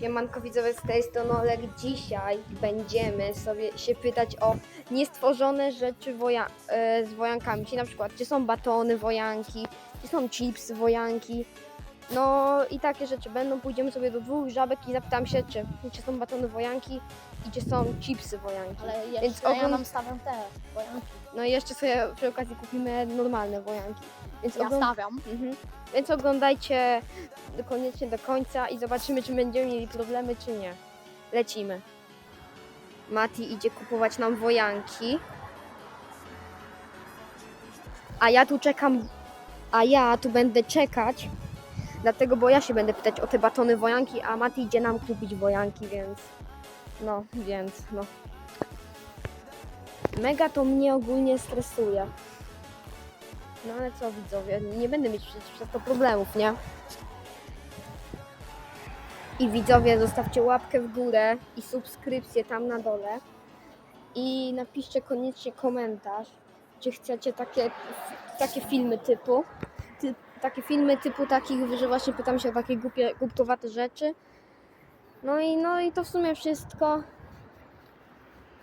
Siemanko widzowie z tej strony Olek. Dzisiaj będziemy sobie się pytać o niestworzone rzeczy woja e, z wojankami. Czyli na przykład, czy są batony wojanki, czy są chipsy wojanki. No i takie rzeczy będą. Pójdziemy sobie do dwóch żabek i zapytam się, czy, czy są batony wojanki i czy są chipsy wojanki. Ale jeszcze Więc ja ogląd- nam stawiam te bojanki. No i jeszcze sobie przy okazji kupimy normalne wojanki. Więc Ja ogląd- stawiam. Mhm. Więc oglądajcie koniecznie do końca i zobaczymy, czy będziemy mieli problemy, czy nie. Lecimy. Mati idzie kupować nam wojanki. A ja tu czekam, a ja tu będę czekać, dlatego, bo ja się będę pytać o te batony wojanki, a Mati idzie nam kupić wojanki, więc no, więc no. Mega to mnie ogólnie stresuje. No ale co widzowie, nie będę mieć przez to problemów, nie? I widzowie, zostawcie łapkę w górę i subskrypcję tam na dole. I napiszcie koniecznie komentarz, czy chcecie takie, takie filmy typu. Takie filmy typu takich, że właśnie pytam się o takie głupie, głupkowate rzeczy. No i, no i to w sumie wszystko.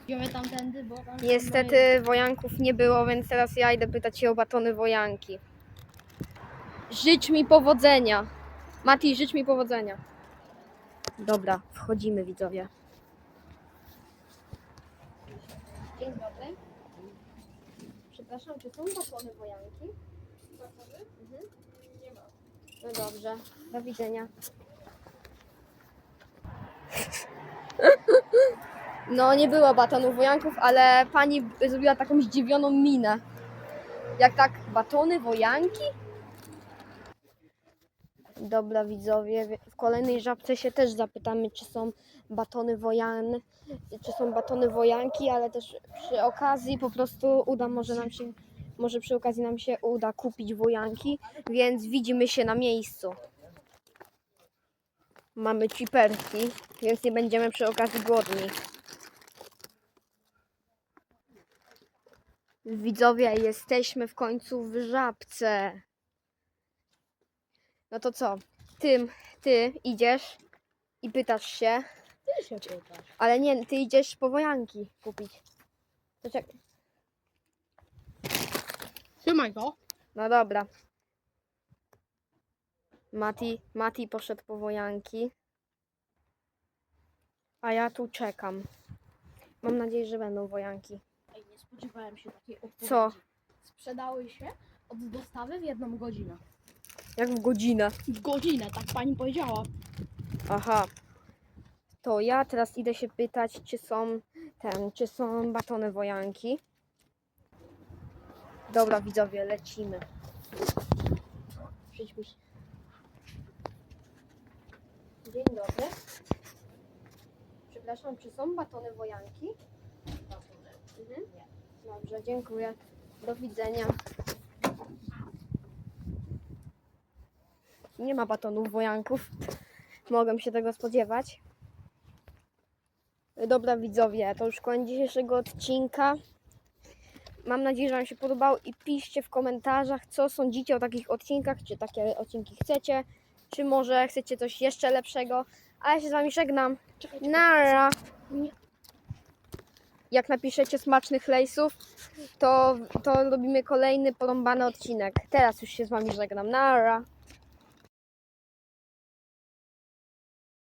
Idziemy tamtędy, bo tam Niestety wojanków nie było, więc teraz ja idę pytać się o batony wojanki. Życz mi powodzenia. Mati, życz mi powodzenia. Dobra, wchodzimy widzowie. Dzień dobry. Przepraszam, czy są batony wojanki? Mhm. No dobrze, do widzenia. No, nie było batonów wojanków, ale pani zrobiła taką zdziwioną minę. Jak tak, batony wojanki? Dobra, widzowie, w kolejnej żabce się też zapytamy, czy są batony wojan, czy są batony wojanki, ale też przy okazji po prostu uda może nam się, może przy okazji nam się uda kupić wojanki, więc widzimy się na miejscu. Mamy ciperki, więc nie będziemy przy okazji głodni. Widzowie, jesteśmy w końcu w żabce. No to co? Ty, ty idziesz i pytasz się, Ty się pytasz. ale nie, ty idziesz po wojanki kupić. To czek- Trzymaj go. No dobra. Mati, Mati poszedł po wojanki. A ja tu czekam. Mam nadzieję, że będą wojanki. Ej, nie spodziewałem się takiej odpowiedzi. Co? Sprzedały się od dostawy w jedną godzinę. Jak w godzinę. W godzinę, tak pani powiedziała. Aha. To ja teraz idę się pytać, czy są ten, czy są batony wojanki. Dobra, widzowie, lecimy. Przyjdźmy się. Dzień dobry. Przepraszam, czy są batony wojanki? Mhm. Dobrze, dziękuję. Do widzenia. Nie ma batonów wojanków. Mogłem się tego spodziewać. Dobra widzowie, to już koniec dzisiejszego odcinka. Mam nadzieję, że Wam się podobał i piszcie w komentarzach, co sądzicie o takich odcinkach, czy takie odcinki chcecie, czy może chcecie coś jeszcze lepszego. A ja się z Wami żegnam. Czekaj, czekaj. Nara! Nie. Jak napiszecie smacznych lejsów, to, to robimy kolejny porąbany odcinek. Teraz już się z Wami żegnam. Nara!